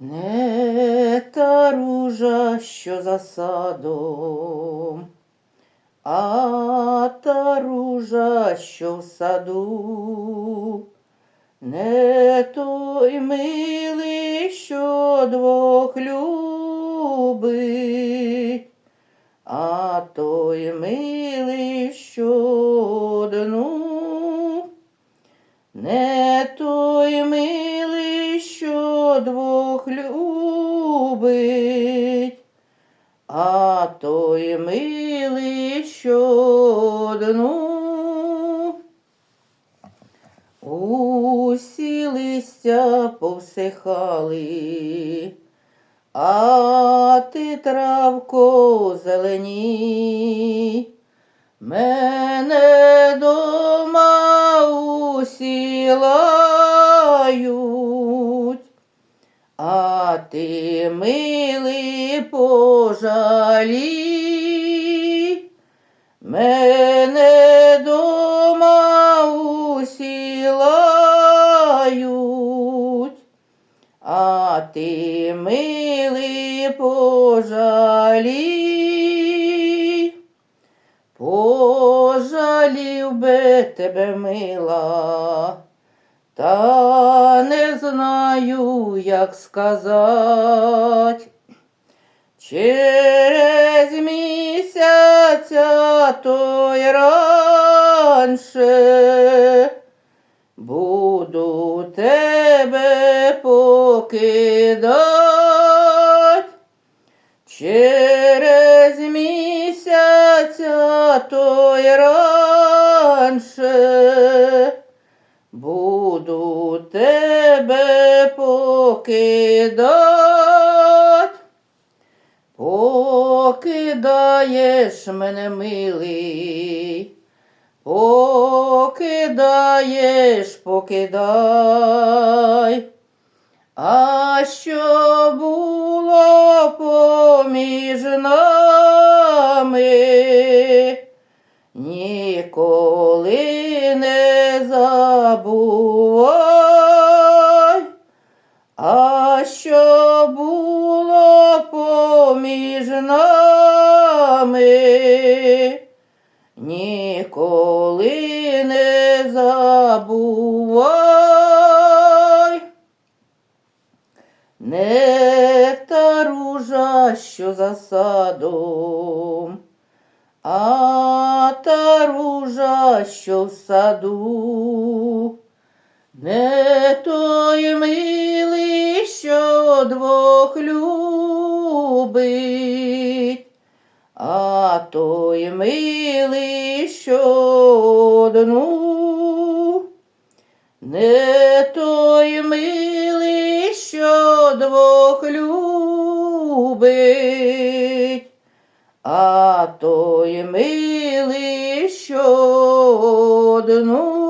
Не та ружа, що за садом, а та ружа, що в саду, не той милий, що двох любить, а той милий, що одну. Не той двох любить, а той милий, що одну. Усі листя повсихали, а ти травко зелені. Мене дома усі ти, милий, пожалій. Мене дома усі лають, а ти, милий, пожалій. Пожалів би тебе мила, та не знаю, як сказать. Через місяця той ранше буду тебе покидать. Через місяця той ранше тебе покидать. Покидаєш мене, милий, покидаєш, покидай. А що було поміж нами, ніколи не забувай, нами, ніколи не забувай. Не та ружа, що за садом, а та ружа, що в саду, не той а той милий, що одну. Не той милий, що двох любить, а той милий, що одну.